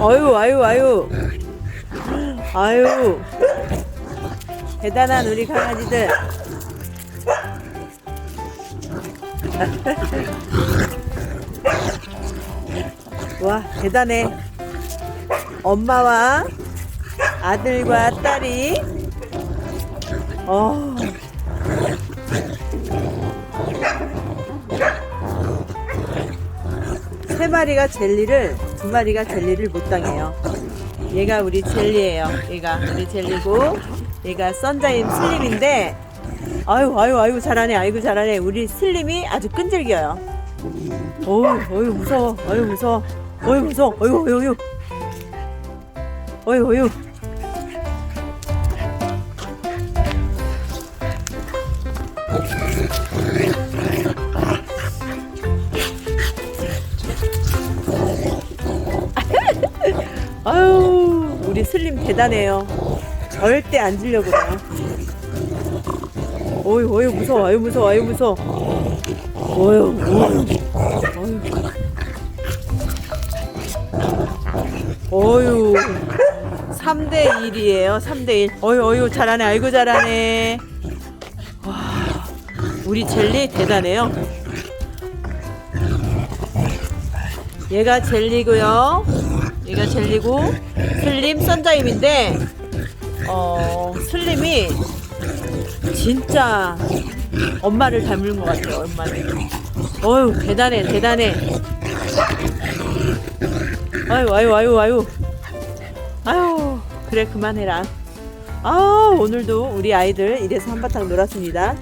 아유 아유 아유. 아유. 대단한 우리 강아지들. 와 대단해. 엄마와 아들과 딸이. 어. 세 마리가 젤리를 두 마리가 젤리를 못 당해요. 얘가 우리 젤리예요. 얘가 우리 젤리고 얘가 썬자임 슬림인데 아유 아유 아유 잘하네 아이고 잘하네 우리 슬림이 아주 끈질겨요. 어우 어유 무서워 어유 무서워 어유 무서워 어유 어유 어유 어유 어유 아유 우리 슬림 대단해요. 절대 안 지려고 그래요. 어유 어유 무서워 아유 무서워 아유 무서워. 어유 어유 어유 3대 1이에요 3대 1 어유 어유 잘하네 아이고 잘하네. 와 우리 젤리 대단해요. 얘가 젤리고요 얘가 젤리고 슬림 선자임인데 어 슬림이 진짜 엄마를 닮은 것 같아요 엄마를 어휴 대단해 대단해. 아유 아유 아유 아유. 아유 그래 그만해라. 아 오늘도 우리 아이들 이래서 한바탕 놀았습니다